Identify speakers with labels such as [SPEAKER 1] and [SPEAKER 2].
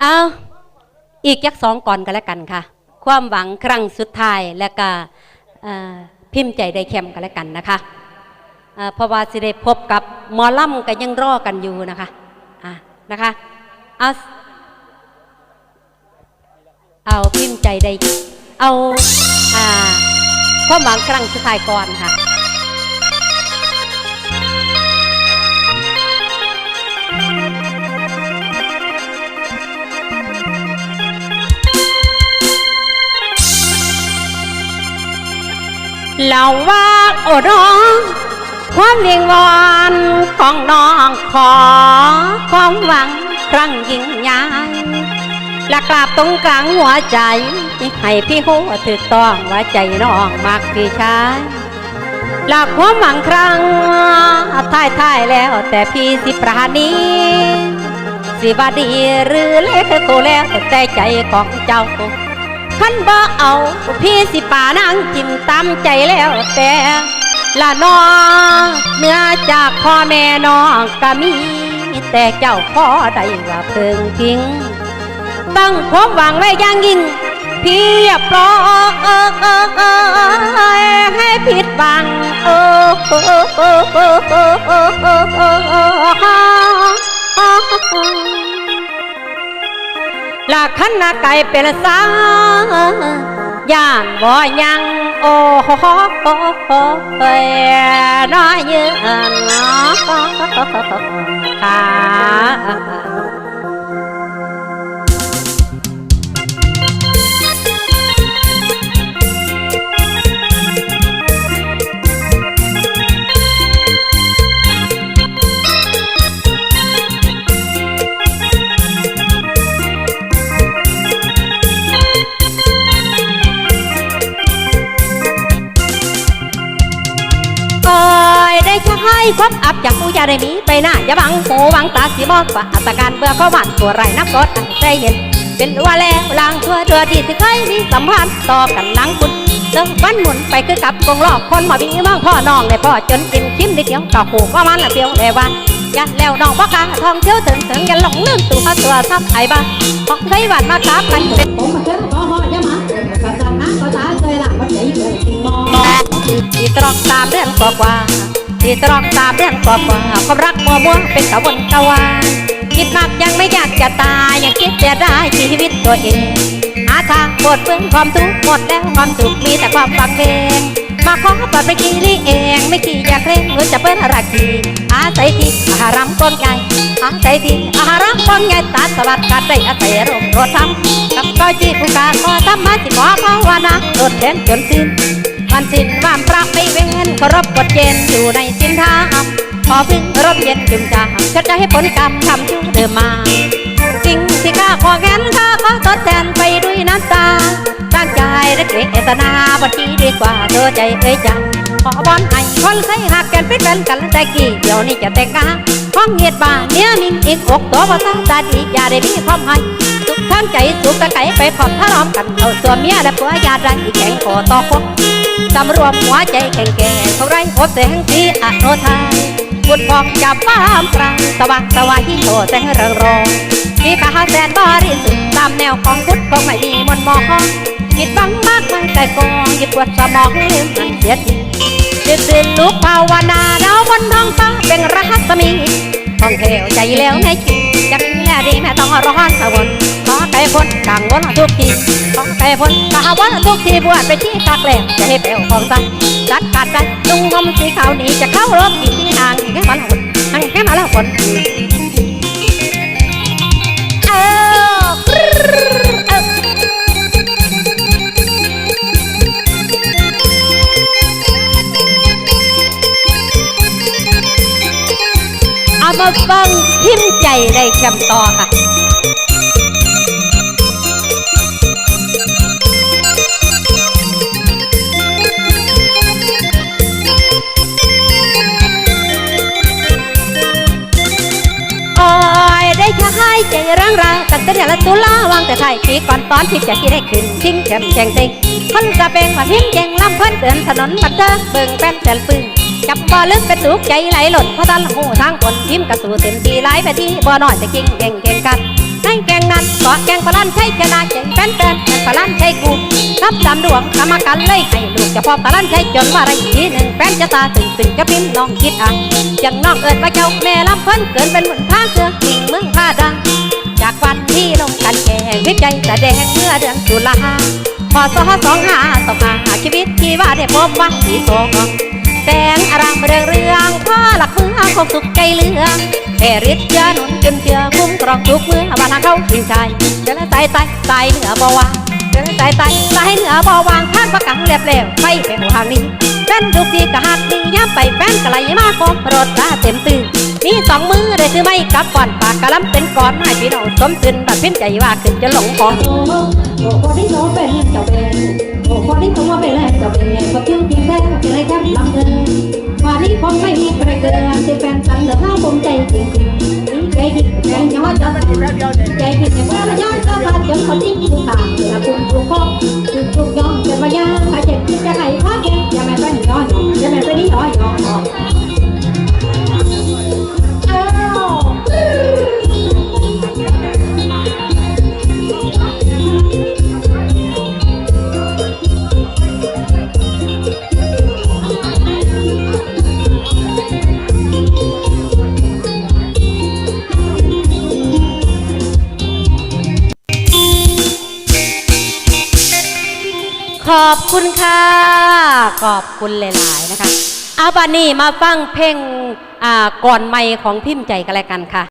[SPEAKER 1] เอาอีกยักสองก่อนกันแล้วกันค่ะ ความหวังครั้งสุดท้ายและก็พิมพ์ใจได้เข้มกันแล้วกันนะคะเอ่อเพราะว่าสิได้พบกับหมอล่ำก็ยังรอกันอยู่นะคะอะนะคะเอาเอาพิมพ์ใจได้เอาอ่าความหวังครั้งสุดท้ายก่อนค่ะ
[SPEAKER 2] เล่าว่าโอ้น้องความเลียงวอนของน้องขอความหวังครั้งยิ่งใหญ่และกราบตรงกลางหัวใจให้พี่หัวถูกต้องว่าใจน้องมากพี่ชายหลักความหวังครั้งท้ายท้ายแล้วแต่พี่สิปราณีสิบาดีหรือเล็กโตแล้วแต่ใจของเจ้า ขันบ่เอาพี่สิป่านางจิ้มตามใจแล้วแต่ละน้องเนื้อจากพ่อแม่น้องก็มี แต่เจ้าพ่อได้ว่าเพิ่งทิ้งตั้งความหวังไว้อย่างยิ่งพี่อย่าปลอยให้ผิดหวังเอ ลาขันนาไก่เป็นสาย่านบ่ยังโอ้โหเอ้ยน้อยยืนค่ะ
[SPEAKER 1] ความอับจากผู้ยาได้มีไปหน้าอย่าบังโหูบังตาสีมองฝ่าอัตการเบื่อเขาหวานตัวไรนักกดอันใจเย็น เป็นว่าแล้วลางทั่วเดือดีที่เคยมีสัมพันธ์ต่อกันนังคุณเดินวันหมุนไปคือกับกงลอกคนมาบีมองพ่อน้องในพ่อจนกินคิมได้เดียวกับหูว่ามันละเปียวแต่วันยันแล้วน้องพ่อกาทองเที่ยวถึงถึงยันหลงลืมตัวตัวทับไอ้บ้าของเคยหวานมาครับไปเป็น
[SPEAKER 2] ผมมาเจอพ่อพ่อยามาภาษาหน้าภาษาเคยหลังมันใหญ่เกินมอง
[SPEAKER 1] ที่ตรอกสามเดือนกว่ากว่า ที่ตรอกสาเดือนกว่ากว่าความรักมัวมัวเป็นกระวนกระวายคิดมากยังไม่อยากจะตายยังคิดจะได้ชีวิตตัวเองหาทางปลดเปื้องความทุกข์หมดแล้วความสุขมีแต่ความฟังเพลงมาขอปลดไปกี่นี่เอง ไม่กี่อยากเร่งเหมือนจะเปิ้ลรักทีอาศัยที่อาหารำกองใหญ่อาศัยที่อาหารำกองใหญ่ตัดสลัดกัดได้อาศัยร่มรถทำกับก้อยจีผู้กาขอทำมาสิขอภาวนาโดดเด่นจนสิ้น วันสิ้นวันพระไม่เว้นเคารพกฎเกณฑ์อยู่ในสินธรรมพอพึ่งรพเย็นจึงจะชดใช้ผลกรรมทำชั่วเดิมมาสิ่งที่ข้าขอแค้นข้าขอทดแทนไปด้วยน้ำตาตั้งใจและเกรตนาบัดนี้ดีกว่าเธอใจเอ้ยใจขอบอนให้คนเคยหักกันเป็นแฟนกันแต่กี่เดี๋ยวนี้จะแต่งงานห้องเหตุบ้านเนี้ยนินอีกอกตัวภาษาตาดีอย่าได้มีความให้สุขทั้งใจสุขตะไก่ไปพร้อมทะลาะกันเอาตัวเมียและผัวญาติรันอีกแข่งคอต่อคบ สำรวมหัวใจแข็งแกร่งเขาไรพบแสงสีอโนไทยบุดฟองจับฟ้ามกลางสว่างสวายที่โตแสงเรืองรองมีขาแสนบริสุทธิ์ตามแนวของพุทธคงไม่มีมนมองคิดบังมากไม่แต่กองหยิบปวดสมองลืมมันเสียทีจิตตื่นลุกภาวนาดาวบนท้องฟ้าเป็นรหัสมีท่องเที่ยวใจแล้วในชีจะมีแลดีแม่ต้องร้อนสวนขอไก่ พ้นกังวลทุกทีขอไก่พ้นกะวนทุกทีบวชไปที่กากแหลมจะให้เปลวของสันจัดการใจลุงงมสีขาวนี้จะเข้ารบอีกที่ทางแค่มันหุ่นทางแค่มาแล้วคนเออมาฟังพิมพ์ใจได้คำต่อค่ะางราตั้งแต่เดือนละตุลาวางแต่ไทยปีก่อนตอนที่จะที่ได้ขึ้นทิ้งแฉมแจงติงคนกระเป็นว่าพิมพ์แจงลำเพิ่นเดินถนนบันเทิงเบิ่งเป็นแต่ปึงจับบ่ลึกเป็นตุกใจไหลหล่นเพราะทันหูทางคนพิมพ์กระสูเต็มทีไหลไปที่บ่อน้อยจะกิ้งเก่งเก่งกันในแกงนั้นก็กแกงปลาลันใช้ชนะใจแฟนแฟนแฟนปลาลันใช้กูรับสามดวงกรรมการเลยให้ลูกจะพอปลาลันใช้จนว่าไรทีหนึ่งแฟนจะตาตึงตึงจะพิมพ์น้องคิดอะย่างน้องเอิดว่าเจ้าแม่ลำเพิ่นเกินเป็นหมุนผ้าเสือกิ่งเมืองผ้าดัง วิจัยแสดงเมื่อเดือนตุลาพศสองห้าสองห้าชีวิตที่ว่าได้พบว่าสีโสกแสงอารามเรืองเรืองพ่อหลักเมืองคงสุขใจเลืองแผ่ฤทธิ์เชื้อหนุนจนเชื่อคุ้มครองทุกเมื่อบ้านทางเขาทิ้งชายเจอสายตายสายเหนือบ่วางเจอสายตายสายเหนือบ่วางท่านประกังเรียบเร็วไปไปหัวทางนี้แฟนทุกทีก็หักดีย้ำไปแฟนกะไหลมาคมรถตาเต็มตื่น มีสองมือได้ถือไม่กับก่อนปากกะลำเป็นก่อนไม้พี่น้องสมตื่นบัดเพิมพ์ใจว่าขึ้นจะหลงของ
[SPEAKER 2] โอ้โหโอ้คนที่โตเป็นเจ้าเป็นโอ้คนที่โตมาเป็นแล้วเจ้าเป็นก็เพียงเพียงแค่เป็นไรแค่
[SPEAKER 1] ขอบคุณค่ะ ขอบคุณหลายๆนะคะ เอาบานี่มาฟังเพลงอ่าก่อนไม่ของพิมพ์ใจกันแล้วกันค่ะ